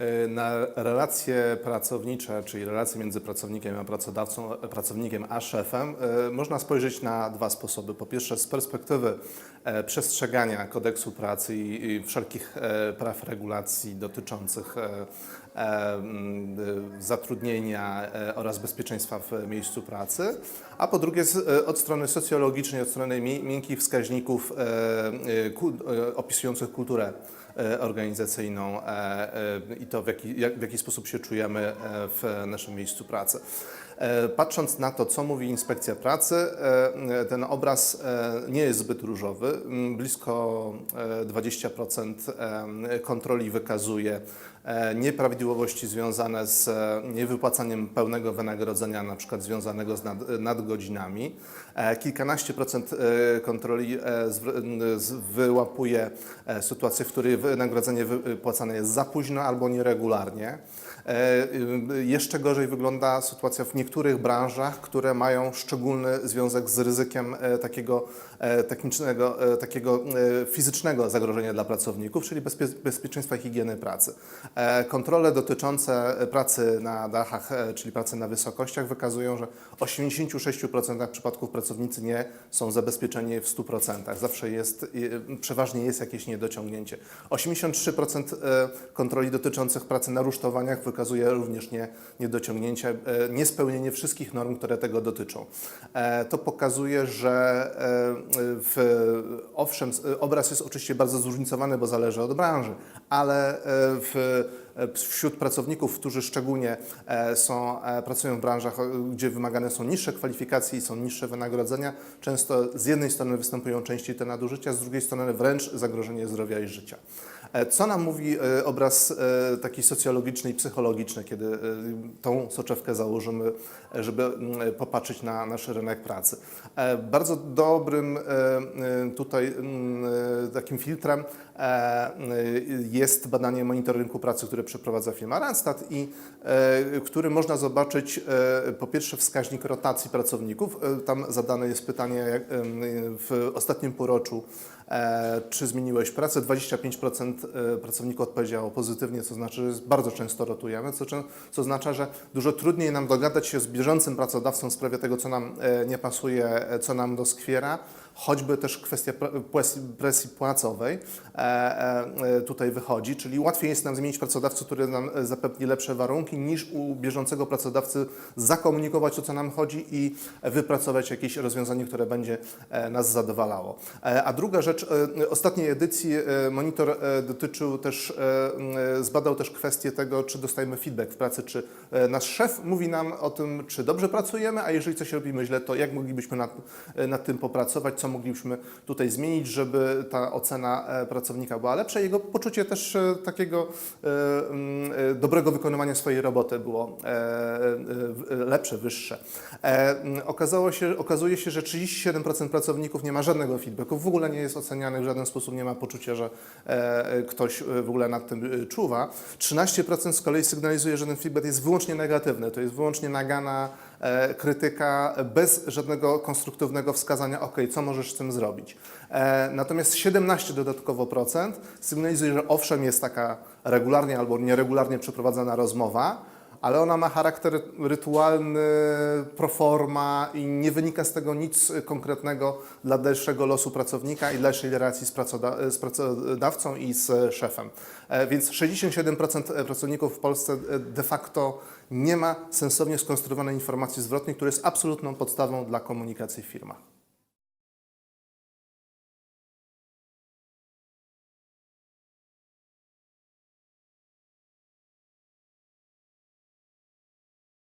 E, Na relacje pracownicze, czyli relacje między pracownikiem a pracodawcą, pracownikiem a szefem, e, można spojrzeć na dwa sposoby. Po pierwsze, z perspektywy e, przestrzegania kodeksu pracy i wszelkich praw regulacji dotyczących zatrudnienia e, oraz bezpieczeństwa w miejscu pracy, a po drugie e, od strony socjologicznej, od strony mi- miękkich wskaźników e, e, e, opisujących kulturę e, organizacyjną e, e, i to, w jaki, jak, w jaki sposób się czujemy e, w naszym miejscu pracy. E, Patrząc na to, co mówi inspekcja pracy, e, ten obraz e, nie jest zbyt różowy. Mm, Blisko e, 20% e, kontroli wykazuje e, nieprawidłowości związane z e, niewypłacaniem pełnego wynagrodzenia, na przykład związanego z nad, nadgodzinami. E, Kilkanaście procent e, kontroli e, wyłapuje e, sytuacje, w której wynagrodzenie wypłacane jest za późno albo nieregularnie. E, y, Jeszcze gorzej wygląda sytuacja w niektórych branżach, które mają szczególny związek z ryzykiem e, takiego e, technicznego, e, takiego fizycznego zagrożenia dla pracowników, czyli bezpie- bezpieczeństwa i higieny pracy. Kontrole dotyczące pracy na dachach, czyli pracy na wysokościach wykazują, że w 86% przypadków pracownicy nie są zabezpieczeni w 100%. Zawsze jest, przeważnie jest jakieś niedociągnięcie. 83% e, kontroli dotyczących pracy na rusztowaniach wykazuje również nie, niedociągnięcie, e, niespełnienie wszystkich norm, które tego dotyczą. E, To pokazuje, że e, w, owszem, obraz jest oczywiście bardzo zróżnicowany, bo zależy od branży, ale e, w wśród pracowników, którzy szczególnie e, są, e, pracują w branżach, e, gdzie wymagane są niższe kwalifikacje i są niższe wynagrodzenia, często z jednej strony występują częściej te nadużycia, z drugiej strony wręcz zagrożenie zdrowia i życia. E, Co nam mówi e, obraz e, taki socjologiczny i psychologiczny, kiedy e, tą soczewkę założymy, e, żeby popatrzeć na nasz rynek pracy? E, Bardzo dobrym e, e, tutaj e, takim filtrem e, e, jest badanie monitoringu pracy, które przeprowadza firma Randstad i e, który można zobaczyć e, po pierwsze wskaźnik rotacji pracowników. E, Tam zadane jest pytanie w ostatnim półroczu, czy zmieniłeś pracę. 25% e, pracowników odpowiedziało pozytywnie, co znaczy, że bardzo często rotujemy, co, co oznacza, że dużo trudniej nam dogadać się z bieżącym pracodawcą w sprawie tego, co nam e, nie pasuje, e, co nam doskwiera, choćby też kwestia pre- presji, płacowej e, e, e, tutaj wychodzi, czyli łatwiej jest nam zmienić pracodawcę, który nam e, zapewni lepsze warunki, niż u bieżącego pracodawcy zakomunikować o co nam chodzi i wypracować jakieś rozwiązanie, które będzie e, nas zadowalało. E, A druga rzecz, e, ostatniej edycji e, monitor e, dotyczył też, zbadał też kwestię tego, czy dostajemy feedback w pracy, czy nasz szef mówi nam o tym, czy dobrze pracujemy, a jeżeli coś robimy źle, to jak moglibyśmy nad, nad tym popracować, co moglibyśmy tutaj zmienić, żeby ta ocena pracownika była lepsza. Jego poczucie też takiego dobrego wykonywania swojej roboty było lepsze, wyższe. Okazało się, okazuje się, że 37% pracowników nie ma żadnego feedbacku, w ogóle nie jest w żaden sposób nie ma poczucia, że e, ktoś e, w ogóle nad tym e, czuwa. 13% z kolei sygnalizuje, że ten feedback jest wyłącznie negatywny, to jest wyłącznie nagana e, krytyka bez żadnego konstruktywnego wskazania, ok, co możesz z tym zrobić. E, natomiast 17 dodatkowo procent sygnalizuje, że owszem jest taka regularnie albo nieregularnie przeprowadzana rozmowa, ale ona ma charakter rytualny, proforma i nie wynika z tego nic konkretnego dla dalszego losu pracownika i dalszej relacji z, pracoda- z pracodawcą i z szefem. E, Więc 67% pracowników w Polsce e, de facto nie ma sensownie skonstruowanej informacji zwrotnej, która jest absolutną podstawą dla komunikacji w firmach.